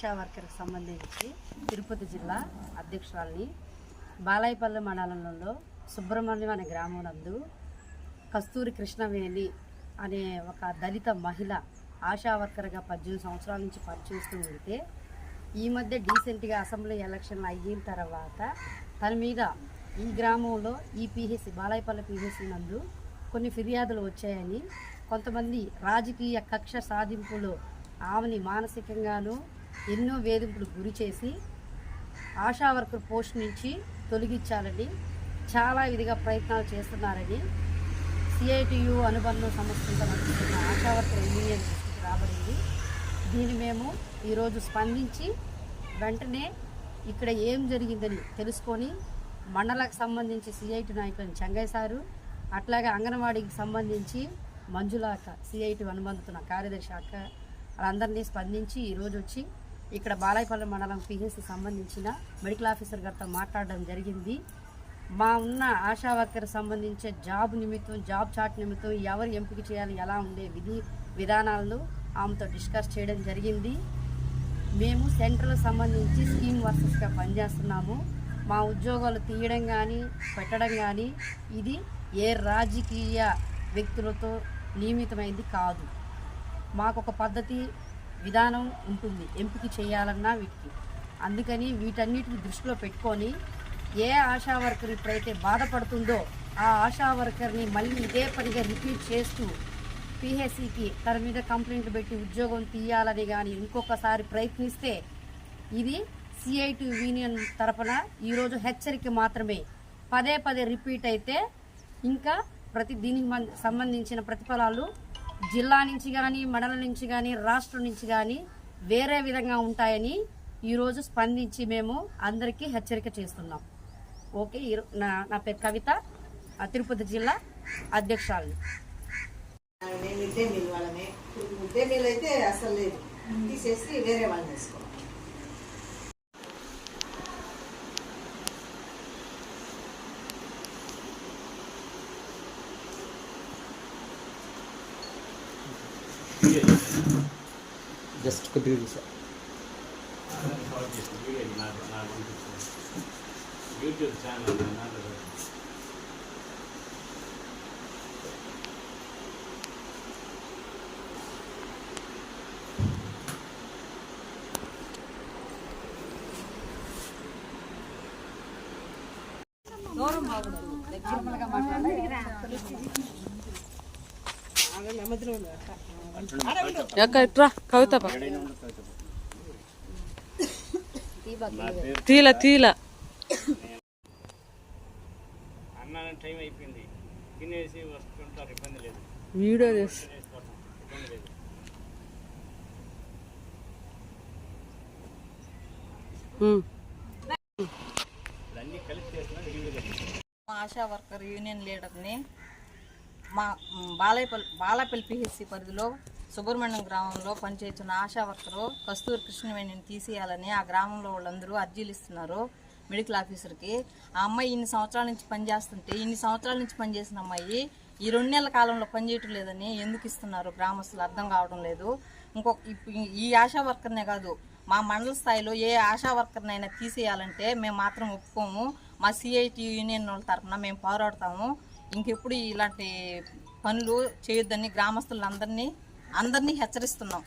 ఆశా వర్కర్కి సంబంధించి తిరుపతి జిల్లా అధ్యక్షురాలని బాలాయపల్లి మండలంలో సుబ్రహ్మణ్యం అనే గ్రామం నందు కస్తూరి కృష్ణవేణి అనే ఒక దళిత మహిళ ఆశా వర్కర్గా పద్దెనిమిది సంవత్సరాల నుంచి పనిచేస్తూ ఉంటే ఈ మధ్య డీసెంట్గా అసెంబ్లీ ఎలక్షన్ అయిన తర్వాత తన మీద ఈ గ్రామంలో ఈ పిహెసి బాలాయపల్లి పిహెసి నందు కొన్ని ఫిర్యాదులు వచ్చాయని కొంతమంది రాజకీయ కక్ష సాధింపులు ఆమెని మానసికంగాను ఎన్నో వేధింపులు గురి చేసి ఆశా వర్కర్ పోస్ట్ నుంచి తొలగించాలని చాలా విధిగా ప్రయత్నాలు చేస్తున్నారని సిఐటియు అనుబంధ సంస్థలతో నడుస్తున్న ఆశా వర్కర్ యూనియన్ దృష్టికి రాబడింది. దీన్ని మేము ఈరోజు స్పందించి వెంటనే ఇక్కడ ఏం జరిగిందని తెలుసుకొని మండలకు సంబంధించి సిఐటి నాయకులను చెంగయ్య సారు అట్లాగే అంగన్వాడీకి సంబంధించి మంజులాక సిఐటి అనుబంధితున్న కార్యదర్శి అక్క వాళ్ళందరినీ స్పందించి ఈరోజు వచ్చి ఇక్కడ బాలాయపల్లి మండలం పిహెసి సంబంధించిన మెడికల్ ఆఫీసర్ గారితో మాట్లాడడం జరిగింది. మా ఉన్న ఆశా వర్కర్ సంబంధించే జాబ్ నిమిత్తం జాబ్ చాట్ నిమిత్తం ఎవరు ఎంపిక చేయాలి ఎలా ఉండే విధి విధానాలను ఆమెతో డిస్కస్ చేయడం జరిగింది. మేము సెంట్రల్ సంబంధించి స్కీమ్ వర్సెస్గా పనిచేస్తున్నాము. మా ఉద్యోగాలు తీయడం కానీ పెట్టడం కానీ ఇది ఏ రాజకీయ వ్యక్తులతో నియమితమైంది కాదు. మాకు ఒక పద్ధతి విధానం ఉంటుంది. ఎంపిక చేయాలన్నా వీటికి. అందుకని వీటన్నిటిని దృష్టిలో పెట్టుకొని ఏ ఆశా వర్కర్ ఇప్పుడైతే బాధపడుతుందో ఆ ఆశా వర్కర్ని మళ్ళీ ఇదే పనిగా రిపీట్ చేస్తూ పిహెసికి తన మీద కంప్లైంట్లు పెట్టి ఉద్యోగం తీయాలని కానీ ఇంకొకసారి ప్రయత్నిస్తే ఇది సిఐటి యూనియన్ తరపున ఈరోజు హెచ్చరిక మాత్రమే. పదే పదే రిపీట్ అయితే ఇంకా ప్రతి దీనికి మం- సంబంధించిన ప్రతిఫలాలు జిల్లా నుంచి కానీ మండలం నుంచి కానీ రాష్ట్రం నుంచి కానీ వేరే విధంగా ఉంటాయని ఈరోజు స్పందించి మేము అందరికీ హెచ్చరిక చేస్తున్నాం. ఓకే నా నా పేరు కవిత. తిరుపతి జిల్లా అధ్యక్షురాలు. మీల్ మీల్ అయితే అసలు లేదు. తీసేసి వేరే వాళ్ళని వేసుకోవాలి. ஜஸ்ட் கொட்டிடுங்க சார் யூடியூப் சேனல் தூரம் ஆகணும் ఎక్కడ కవిత. తీల తీల. అన్న టైం అయిపోయింది. తినేసి వస్తుంటారు ఇబ్బంది లేదు. వీడియో మా ఆశా వర్కర్ యూనియన్ లీడర్ని మా మ్, బాలాయపల్లి బాలాపల్లి పిహెచ్సి పరిధిలో సుబ్రహ్మణ్యం గ్రామంలో పనిచేస్తున్న ఆశా వర్కరు కస్తూరి కృష్ణవేణిని తీసేయాలని ఆ గ్రామంలో వాళ్ళందరూ అర్జీలు ఇస్తున్నారు మెడికల్ ఆఫీసర్కి. ఆ అమ్మాయి ఇన్ని సంవత్సరాల నుంచి పనిచేస్తుంటే ఇన్ని సంవత్సరాల నుంచి పనిచేసిన అమ్మాయి ఈ రెండు నెలల కాలంలో పనిచేయటం లేదని ఎందుకు ఇస్తున్నారు? గ్రామస్తులు అర్థం కావడం లేదు. ఇంకొక ఈ ఆశా వర్కర్నే కాదు మా మండల స్థాయిలో ఏ ఆశా వర్కర్నైనా తీసేయాలంటే మేము మాత్రం ఒప్పుకోము. మా సిఐటి యూనియన్ వాళ్ళ తరఫున మేము పోరాడతాము. ఇంకెప్పుడు ఇలాంటి పనులు చేయొద్దని గ్రామస్తులందరినీ అందరినీ హెచ్చరిస్తున్నాం.